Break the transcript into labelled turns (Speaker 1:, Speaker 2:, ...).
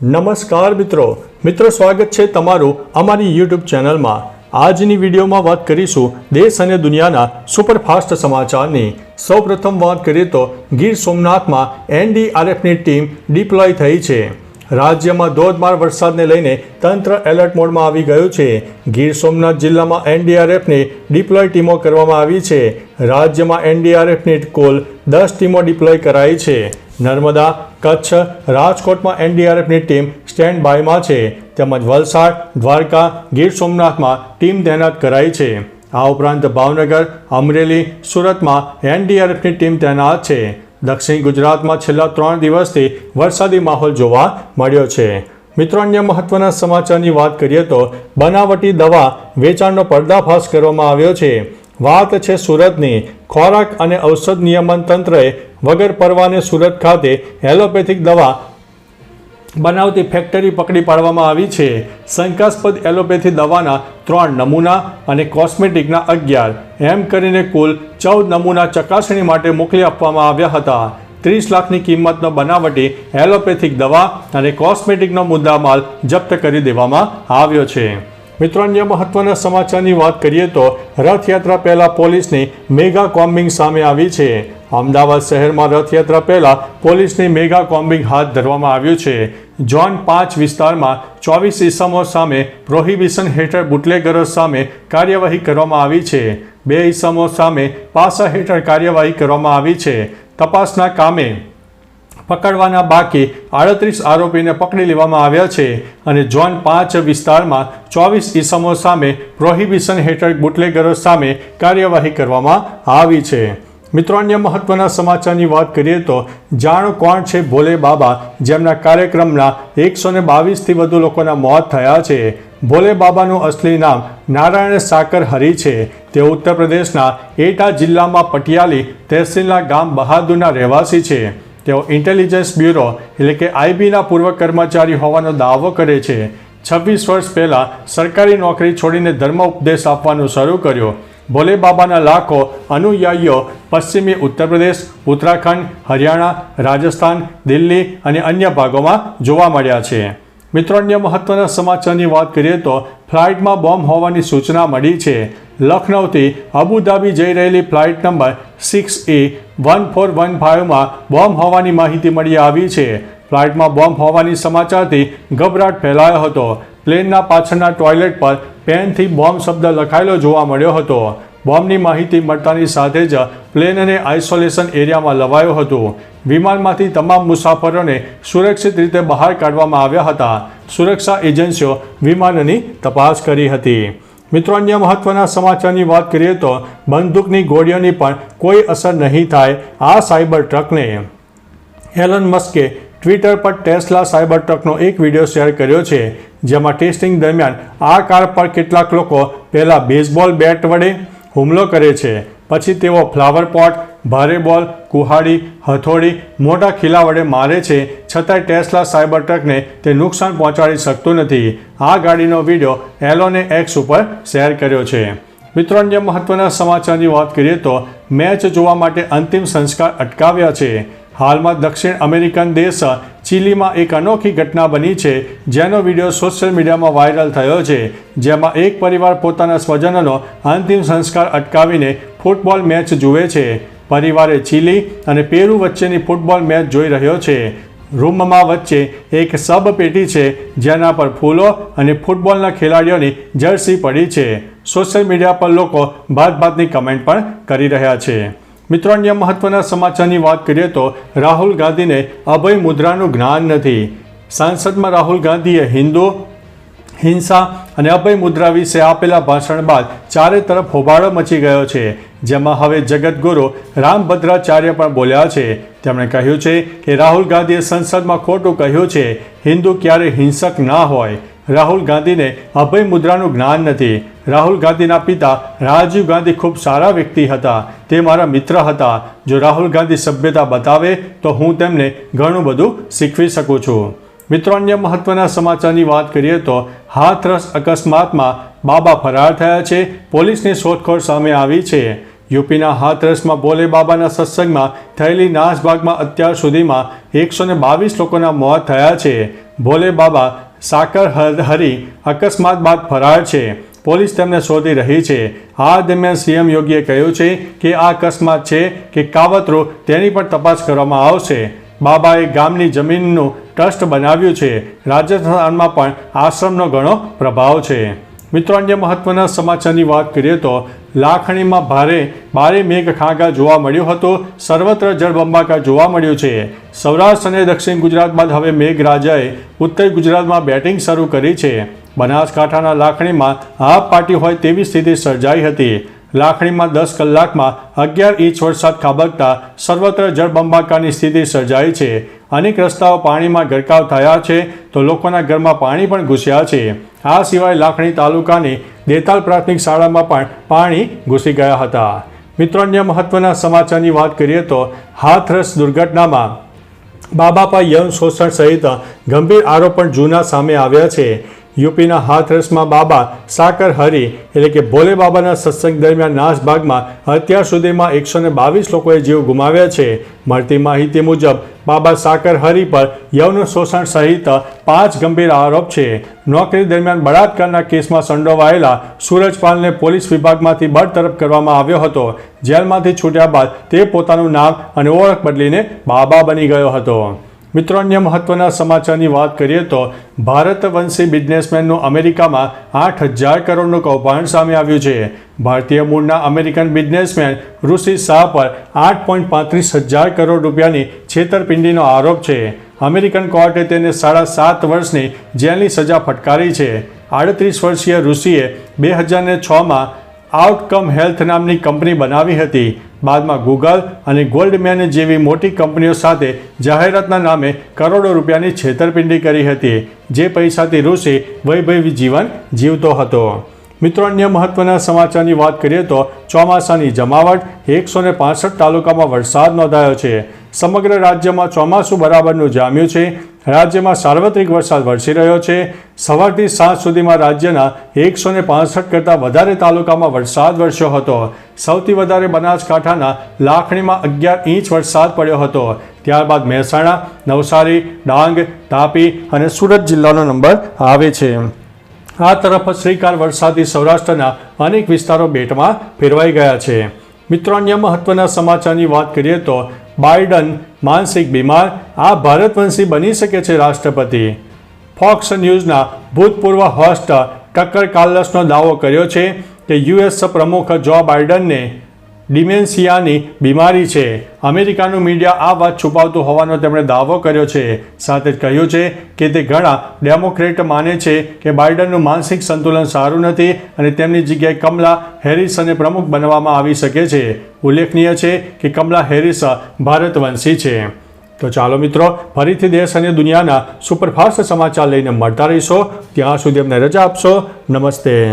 Speaker 1: નમસ્કાર મિત્રો. મિત્રો, સ્વાગત છે તમારું અમારી યુટ્યુબ ચેનલમાં. આજની વિડીયોમાં વાત કરીશું દેશ અને દુનિયાના સુપરફાસ્ટ સમાચારની. સૌપ્રથમ વાત કરીએ તો ગીર સોમનાથમાં એનડીઆરએફની ટીમ ડિપ્લોય થઈ છે. રાજ્યમાં ધોધમાર વરસાદને લઈને તંત્ર એલર્ટ મોડમાં આવી ગયું છે. ગીર સોમનાથ જિલ્લામાં એનડીઆરએફની ડિપ્લોય ટીમો કરવામાં આવી છે. રાજ્યમાં એનડીઆરએફની કુલ દસ ટીમો ડિપ્લોય કરાઈ છે. નર્મદા કચ્છ રાજકોટમાં એનડીઆરએફની ટીમ સ્ટેન્ડ બાયમાં છે. તેમજ વલસાડ, દ્વારકા, ગીર સોમનાથમાં ટીમ તૈનાત કરાઈ છે. આ ઉપરાંત ભાવનગર, અમરેલી, સુરતમાં એનડીઆરએફની ટીમ તૈનાત છે. દક્ષિણ ગુજરાતમાં છેલ્લા ત્રણ દિવસથી વરસાદી માહોલ જોવા મળ્યો છે. મિત્રો, અન્ય મહત્વના સમાચારની વાત કરીએ તો બનાવટી દવા વેચાણનો પર્દાફાશ કરવામાં આવ્યો છે. વાત છે સુરતની. ખોરાક અને ઔષધ નિયમન તંત્રએ વગર પરવાને સુરત ખાતે એલોપેથિક દવા બનાવતી ફેક્ટરી પકડી પાડવામાં આવી છે. શંકાસ્પદ એલોપેથી દવાના ત્રણ નમૂના અને કોસ્મેટિકના અગિયાર. એમ કરીને કુલ ચૌદ નમૂના ચકાસણી માટે મોકલી આપવામાં આવ્યા હતા. ત્રીસ લાખની કિંમતનો બનાવટી એલોપેથિક દવા અને કોસ્મેટિકનો મુદ્દામાલ જપ્ત કરી દેવામાં આવ્યો છે. મિત્રો, અન્ય મહત્વના સમાચારની વાત કરીએ તો રથયાત્રા પહેલાં પોલીસની મેગા કોમ્બિંગ સામે આવી છે. અમદાવાદ શહેરમાં રથયાત્રા પહેલાં પોલીસની મેગા કોમ્બિંગ હાથ ધરવામાં આવ્યું છે. જોન પાંચ વિસ્તારમાં ચોવીસ ઇસમો સામે પ્રોહિબિશન હેઠળ બુટલેગરો સામે કાર્યવાહી કરવામાં આવી છે. બે ઇસમો સામે પાસા હેઠળ કાર્યવાહી કરવામાં આવી છે. તપાસના કામે પકડવાના બાકી આડત્રીસ આરોપીને પકડી લેવામાં આવ્યા છે અને ઝોન પાંચ વિસ્તારમાં ચોવીસ ઇસમો સામે પ્રોહિબિશન હેઠળ બુટલેગરો સામે કાર્યવાહી કરવામાં આવી છે. મિત્રો, અન્ય મહત્વના સમાચારની વાત કરીએ તો જાણો કોણ છે ભોલે બાબા? જેમના કાર્યક્રમના એકસો ને બાવીસથી વધુ લોકોના મોત થયા છે. ભોલે બાબાનું અસલી નામ નારાયણ સાકર હરી છે. તે ઉત્તર પ્રદેશના એટા જિલ્લામાં પટિયાલી તહેસીલના ગામ બહાદુરના રહેવાસી છે. તેઓ ઇન્ટેલિજન્સ બ્યુરો એટલે કે આઈબીના પૂર્વ કર્મચારી હોવાનો દાવો કરે છે. છવ્વીસ વર્ષ પહેલાં સરકારી નોકરી છોડીને ધર્મ ઉપદેશ આપવાનું શરૂ કર્યો. ભોલે બાબાના લાખો અનુયાયીઓ પશ્ચિમી ઉત્તર પ્રદેશ, ઉત્તરાખંડ, હરિયાણા, રાજસ્થાન, દિલ્હી અને અન્ય ભાગોમાં જોવા મળ્યા છે. મિત્રો, અન્ય મહત્વના સમાચારની વાત કરીએ તો ફ્લાઇટમાં બોમ્બ હોવાની સૂચના મળી છે. લખનૌથી અબુધાબી જઈ રહેલી flight number six A one four one ફાઇવમાં bomb હોવાની માહિતી મળી આવી છે. ફ્લાઇટમાં બોમ્બ હોવાની સમાચારથી ગભરાટ ફેલાયો હતો. પ્લેનના પાછળના ટોયલેટ પર પેનથી બોમ્બ શબ્દ લખાયેલો જોવા મળ્યો હતો. બોમ્બની માહિતી મળતાની સાથે જ પ્લેનને આઇસોલેશન એરિયામાં લવાયો હતું. વિમાનમાંથી તમામ મુસાફરોને સુરક્ષિત રીતે બહાર કાઢવામાં આવ્યા હતા. સુરક્ષા એજન્સીઓ વિમાનની તપાસ કરી હતી. મિત્રો, અન્ય મહત્વના સમાચારની વાત કરીએ તો બંદૂકની ગોળીઓની પણ કોઈ અસર નહીં થાય આ સાયબર ટ્રકને. એલન મસ્કે ટ્વિટર પર ટેસ્લા સાયબર ટ્રકનો એક વીડિયો શેર કર્યો છે, જેમાં ટેસ્ટિંગ દરમિયાન આ કાર પર કેટલાક લોકો પહેલાં બેઝબોલ બેટ વડે હુમલો કરે છે, પછી તેઓ ફ્લાવર પોટ, ભારે બોલ, કુહાડી, હથોડી, મોટા ખીલા વડે મારે છે છતાંય ટેસ્લા સાયબર ટ્રકને તે નુકસાન પહોંચાડી શકતું નથી. આ ગાડીનો વીડિયો એલોને એક્સ ઉપર શેર કર્યો છે. મિત્રો, અન્ય મહત્વના સમાચારની વાત કરીએ તો મેચ જોવા માટે અંતિમ સંસ્કાર અટકાવ્યા છે. હાલમાં દક્ષિણ અમેરિકન દેશ ચીલીમાં એક અનોખી ઘટના બની છે, જેનો વીડિયો સોશિયલ મીડિયામાં વાયરલ થયો છે. જેમાં એક પરિવાર પોતાના સ્વજનોનો અંતિમ સંસ્કાર અટકાવીને ફૂટબોલ મેચ જુએ છે. પરિવારે ચીલી અને પેરુ વચ્ચેની ફૂટબોલ મેચ જોઈ રહ્યો છે. રૂમમાં વચ્ચે એક સબ પેટી છે, જેના પર ફૂલો અને ફૂટબોલના ખેલાડીઓની જર્સી પડી છે. સોશિયલ મીડિયા પર લોકો ભાત ભાતની કમેન્ટ પણ કરી રહ્યા છે. મિત્રો, અન્ય મહત્વના સમાચારની વાત કરીએ તો રાહુલ ગાંધીને અભય મુદ્રાનું જ્ઞાન નથી. સાંસદમાં રાહુલ ગાંધીએ હિન્દુ હિંસા અને અભય મુદ્રા વિશે આપેલા ભાષણ બાદ ચારે તરફ હોબાળો મચી ગયો છે. જેમાં હવે જગતગુરુ રામભદ્રાચાર્ય પણ બોલ્યા છે. તેમણે કહ્યું છે કે રાહુલ ગાંધીએ સંસદમાં ખોટું કહ્યું છે. હિન્દુ ક્યારેય હિંસક ના હોય. રાહુલ ગાંધીને અભય મુદ્રાનું જ્ઞાન નથી. રાહુલ ગાંધીના પિતા રાજીવ ગાંધી ખૂબ સારા વ્યક્તિ હતા. તે મારા મિત્ર હતા. જો રાહુલ ગાંધી સભ્યતા બતાવે તો હું તેમને ઘણું બધું શીખવી શકું છું. મિત્રો, અન્ય મહત્વના સમાચારની વાત કરીએ તો હાથરસ અકસ્માતમાં બાબા ફરાર થયા છે. પોલીસની શોધખોળ સામે આવી છે. યુપીના હાથરસમાં ભોલે બાબાના સત્સંગમાં થયેલી નાસભાગમાં અત્યાર સુધીમાં એકસો ને બાવીસ લોકોના મોત થયા છે. ભોલે બાબા સાકર હરી અકસ્માત બાદ ફરાર છે. પોલીસ તેમને શોધી રહી છે. આ દરમિયાન સીએમ યોગીએ કહ્યું છે કે આ અકસ્માત છે કે કાવતરો તેની પણ તપાસ કરવામાં આવશે. બાબાએ ગામની જમીનનું ટ્રસ્ટ બનાવ્યું છે. રાજસ્થાનમાં પણ આશ્રમનો ઘણો પ્રભાવ છે. મિત્રો, અન્ય મહત્વના સમાચારની વાત કરીએ તો લાખણીમાં ભારે ભારે મેઘ ખાંગા જોવા મળ્યો હતો. સર્વત્ર જળબંબાકાર જોવા મળ્યું છે. સૌરાષ્ટ્ર અને દક્ષિણ ગુજરાત બાદ હવે મેઘરાજાએ ઉત્તર ગુજરાતમાં બેટિંગ શરૂ કરી છે. બનાસકાંઠાના લાખણીમાં હાફ પાર્ટી હોય તેવી સ્થિતિ સર્જાઈ હતી. લાખણીમાં દસ કલાકમાં અગિયાર ઇંચ વરસાદ ખાબકતા સર્વત્ર જળબંબાકારની સ્થિતિ સર્જાઈ છે. અનેક રસ્તાઓ પાણીમાં ગરકાવ થયા છે તો લોકોના ઘરમાં પાણી પણ ઘૂસ્યા છે. આ સિવાય લાખણી તાલુકાની દેતાલ પ્રાથમિક શાળામાં પણ પાણી ઘૂસી ગયા હતા. મિત્રો, અન્ય મહત્વના સમાચારની વાત કરીએ તો હાથરસ દુર્ઘટનામાં બાબાપા યૌન શોષણ સહિત ગંભીર આરોપ પણ જૂના સામે આવ્યા છે. યુપીના હાથરસમાં બાબા સાકર હરી, એટલે કે ભોલે બાબાના સત્સંગ દરમિયાન નાસભાગમાં અત્યાર સુધીમાં એકસો ને બાવીસ લોકોએ જીવ ગુમાવ્યા છે. મળતી માહિતી મુજબ, બાબા સાકર હરી પર યૌન શોષણ સહિત પાંચ ગંભીર આરોપ છે. નોકરી દરમિયાન બળાત્કારના કેસમાં સંડોવાયેલા સૂરજપાલને પોલીસ વિભાગમાંથી બરતરફ કરવામાં આવ્યો હતો. જેલમાંથી છૂટ્યા બાદ તે પોતાનું નામ અને ઓળખ બદલીને બાબા બની ગયો હતો. મિત્રો, અન્ય મહત્વના સમાચારની વાત કરીએ તો ભારત વંશી બિઝનેસમેનનું અમેરિકામાં આઠ હજાર કરોડનું કૌભાંડ સામે આવ્યું છે. ભારતીય મૂળના અમેરિકન બિઝનેસમેન ઋષિ શાહ પર આઠ પોઈન્ટ પાંત્રીસ હજાર કરોડ રૂપિયાની છેતરપિંડીનો આરોપ છે. અમેરિકન કોર્ટે તેને સાડા સાત વર્ષની જેલની સજા ફટકારી છે. આડત્રીસ વર્ષીય ઋષિએ બે હજારને છમાં આઉટકમ હેલ્થ નામની કંપની બનાવી હતી. બાદમાં ગૂગલ અને ગોલ્ડમેન જેવી મોટી કંપનીઓ સાથે જાહેરાતના નામે કરોડો રૂપિયાની છેતરપિંડી કરી હતી, જે પૈસાથી ઋષિ વૈભવી જીવન જીવતો હતો. મિત્રો, અન્ય મહત્વના સમાચારની વાત કરીએ તો ચોમાસાની જમાવટ એકસો ને પાસઠ તાલુકામાં વરસાદ નોંધાયો છે. સમગ્ર રાજ્યમાં ચોમાસું બરાબરનું જામ્યું છે. રાજ્યમાં સાર્વત્રિક વરસાદ વરસી રહ્યો છે. સવારથી સાંજ સુધીમાં રાજ્યના એકસો ને પાસઠ કરતાં વધારે તાલુકામાં વરસાદ વરસ્યો હતો. સૌથી વધારે બનાસકાંઠાના લાખણીમાં અગિયાર ઇંચ વરસાદ પડ્યો હતો. ત્યારબાદ મહેસાણા, નવસારી, ડાંગ, તાપી અને સુરત જિલ્લાનો નંબર આવે છે. આ તરફ શ્રીકાર વરસાદથી સૌરાષ્ટ્રના અનેક વિસ્તારો બેટમાં ફેરવાઈ ગયા છે. મિત્રો, અન્ય મહત્વના સમાચારની વાત કરીએ તો બાઇડન માનસિક બીમાર આ ભારતવંશી બની શકે છે રાષ્ટ્રપતિ. ફોક્સ ન્યૂઝના ભૂતપૂર્વ હોસ્ટ ટક્કર કાર્લસનો દાવો કર્યો છે કે યુએસ પ્રમુખ જો બાઇડનને ડિમેન્શિયાની બીમારી છે. અમેરિકાનું મીડિયા આ વાત છુપાવતું હોવાનો તેમણે દાવો કર્યો છે. સાથે જ કહ્યું છે કે તે ઘણા ડેમોક્રેટ માને છે કે બાઇડનનું માનસિક સંતુલન સારું નથી અને તેમની જગ્યાએ કમલા હેરિસને પ્રમુખ બનવામાં આવી શકે છે. ઉલ્લેખનીય છે કે કમલા હેરિસ ભારતવંશી છે. તો ચાલો મિત્રો, ફરીથી દેશ અને દુનિયાના સુપરફાસ્ટ સમાચાર લઈને મળતા રહીશો. ત્યાં સુધી અમને રજા આપશો. નમસ્તે.